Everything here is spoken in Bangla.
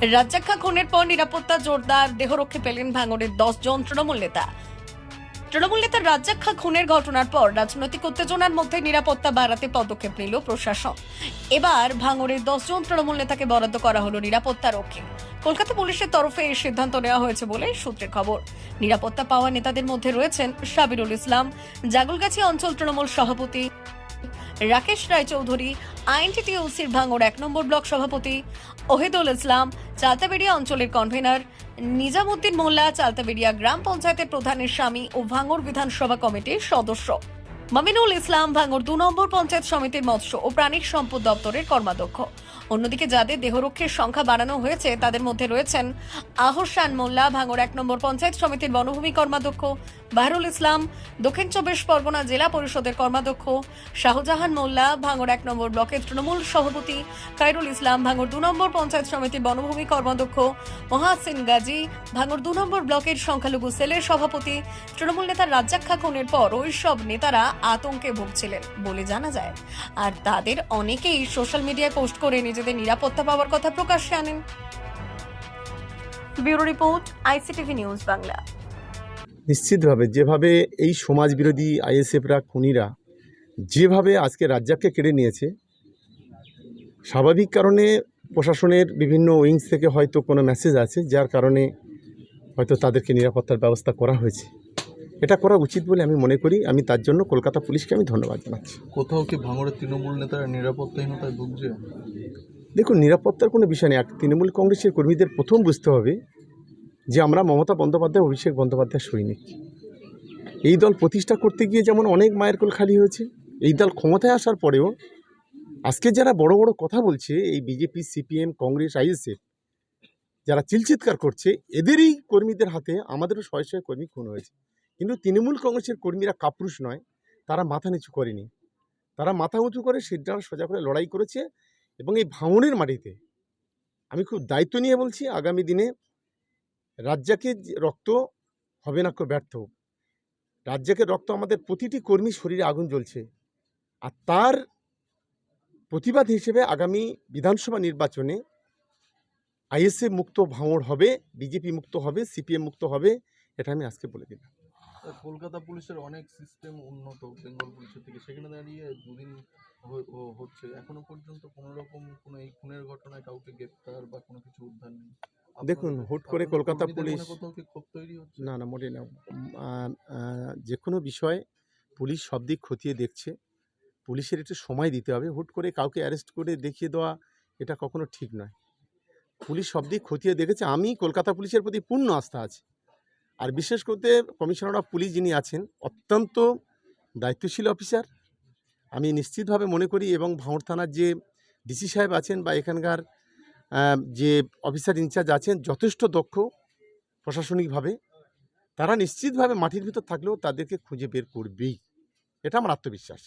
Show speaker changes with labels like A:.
A: রাজ্জাক্ষা খুনের পর নিরাপত্তা জোরদার দেহরক্ষী পেলেন ভাঙড়ের দশ জন তৃণমূল নেতা। তৃণমূল নেতা রাজ্জাক্ষা খুনের ঘটনার পর রাজনৈতিক উত্তেজনার মধ্যে নিরাপত্তা বাড়াতে পদক্ষেপ নিল প্রশাসন। এবার ভাঙড়ের দশজন তৃণমূল নেতাকে বরাদ্দ করা হলো নিরাপত্তা রক্ষী। কলকাতা পুলিশের তরফে এই সিদ্ধান্ত নেওয়া হয়েছে বলে সূত্রের খবর। নিরাপত্তা পাওয়া নেতাদের মধ্যে রয়েছেন সাবিরুল ইসলাম, জাগলগাছি অঞ্চল তৃণমূল সভাপতি রাকেশ রায়চৌধুরী আইএনটিটিউসির ভাঙড় এক নম্বর ব্লক সভাপতি, ওহেদুল ইসলাম, চালতাবেড়িয়া অঞ্চলের কনভেনর নিজামুদ্দিন মোল্লা, চালতাবেড়িয়া গ্রাম পঞ্চায়েতের প্রধানের স্বামী ও ভাঙড় বিধানসভা কমিটির সদস্য। মামিনুল ইসলাম ভাঙড় দু নম্বর পঞ্চায়েত সমিতির মৎস্য ও প্রাণী সম্পদ দপ্তরের কর্মাধ্যক্ষ। অন্যদিকে যাদের দেহরক্ষীর সংখ্যা বাড়ানো হয়েছে, তাদের মধ্যে রয়েছেন আহসান মোল্লা, ভাঙড় এক নম্বর পঞ্চায়েত সমিতির বনভূমি কর্মাধ্যক্ষ বাহরুল ইসলাম, দক্ষিণ চব্বিশ পরগনা জেলা পরিষদের কর্মাধ্যক্ষ, শাহজাহান মোল্লা ভাঙড় এক নম্বর ব্লকের তৃণমূল সভাপতি, খায়রুল ইসলাম ভাঙড় দু নম্বর পঞ্চায়েত সমিতির বনভূমি কর্মাধ্যক্ষ, মহাসিন গাজী ভাঙড় দু নম্বর ব্লকের সংখ্যালঘু সেলের সভাপতি, তৃণমূল নেতার রাজ্জাক্ষা খুনের পর ওই সব নেতারা আতঙ্কে ভুগছিলেন বলে জানা যায়। আর তাদের অনেকেই সোশ্যাল মিডিয়ায় পোস্ট করে নিজেদের নিরাপত্তা পাওয়ার কথা প্রকাশ্যে আনেন। Bureau report, ICTV news Bangla.
B: নিশ্চিতভাবে যেভাবে এই সমাজবিরোধী আইএসএফরা খুনিরা যেভাবে আজকে রাজ্জাককে কেড়ে নিয়েছে স্বাভাবিক কারণে প্রশাসনের বিভিন্ন উইংস থেকে হয়তো কোনো মেসেজ আছে যার কারণে হয়তো তাদেরকে নিরাপত্তার ব্যবস্থা করা হয়েছে। এটা করা উচিত বলে আমি মনে করি। আমি তার জন্য কলকাতা পুলিশকে আমি ধন্যবাদ জানাচ্ছি।
C: কোথাও কি ভাঙড়ের তৃণমূল নেতারা নিরাপত্তাহীনতায় ভুগছে?
B: দেখুন নিরাপত্তার কোনো বিষয় নেই। এক তৃণমূল কংগ্রেসের কর্মীদের প্রথম বুঝতে হবে যে আমরা মমতা বন্দ্যোপাধ্যায়, অভিষেক বন্দ্যোপাধ্যায় সৈনিক এই দল প্রতিষ্ঠা করতে গিয়ে যেমন অনেক মায়ের কোল খালি হয়েছে, এই দল ক্ষমতায় আসার পরেও আজকে যারা বড় বড় কথা বলছে, এই বিজেপি, সিপিএম, কংগ্রেস, আইএসএফ, যারা চিলচিৎকার করছে, এদেরই কর্মীদের হাতে আমাদেরও শয়ে শয়ে কর্মী খুন হয়েছে। কিন্তু তৃণমূল কংগ্রেসের কর্মীরা কাপুরুষ নয়, তারা মাথা নিচু করেনি। তারা মাথা উঁচু করে সিদ্ধান্ত সোজা করে লড়াই করেছে এবং এই ভাঙনের মাটিতে আমি খুব দায়িত্ব নিয়ে বলছি, আগামী দিনে রাজ্জাকের রক্ত হবে না, ব্যর্থ রাজ্জাকের রক্ত আমাদের প্রতিটি কর্মী শরীরে আগুন জ্বলছে। আর তার প্রতিবাদ হিসেবে আগামী বিধানসভা নির্বাচনে আইএসএ মুক্ত ভাঙড় হবে, বিজেপি মুক্ত হবে, সিপিএম মুক্ত হবে, এটা আমি আজকে বলে দিলাম।
C: কলকাতা পুলিশের অনেক সিস্টেম উন্নত, বেঙ্গল পুলিশের থেকে। সেখানে দাঁড়িয়ে দুদিন হচ্ছে। এখনও পর্যন্ত কোনো রকম কোনো এই খুনের ঘটনায় কাউকে গ্রেপ্তার বা কোনো কিছু উদ্ধার নেই।
B: দেখুন, হুট করে কলকাতা পুলিশ- না না মোটে না। যে কোনো বিষয়ে পুলিশ সব দিক খতিয়ে দেখছে। পুলিশের একটু সময় দিতে হবে। হুট করে কাউকে অ্যারেস্ট করে দেখিয়ে দেওয়া এটা কখনো ঠিক নয়। পুলিশ সব দিক খতিয়ে দেখেছে। আমি কলকাতা পুলিশের প্রতি পূর্ণ আস্থা আছে। আর বিশেষ করতে কমিশনার অফ পুলিশ যিনি আছেন অত্যন্ত দায়িত্বশীল অফিসার। আমি নিশ্চিতভাবে মনে করি এবং ভাঁড় থানার যে ডিসি সাহেব আছেন বা এখানকার যে অফিসার ইনচার্জ আছেন যথেষ্ট দক্ষ প্রশাসনিকভাবে, তারা নিশ্চিতভাবে মাটির ভিতর থাকলেও তাদেরকে খুঁজে বের করবেই। এটা আমার আত্মবিশ্বাস।